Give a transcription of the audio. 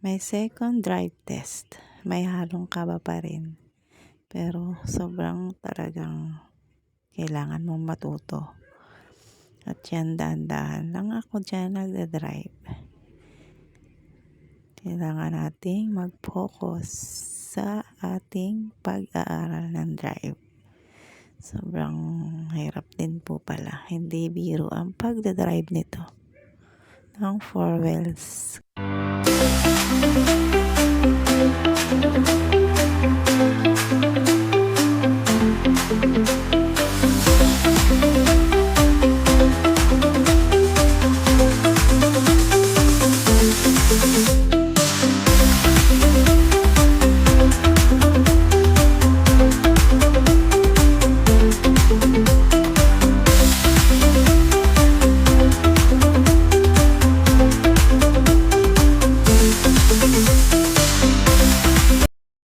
May second drive test. May halong kaba pa rin. Pero sobrang talagang kailangan mong matuto. At yan, dahan-dahan lang ako dyan nagda-drive. Kailangan nating mag-focus sa ating pag-aaral ng drive. Sobrang hirap din po pala. Hindi biro ang pagdadrive nito ng four wheels. Thank you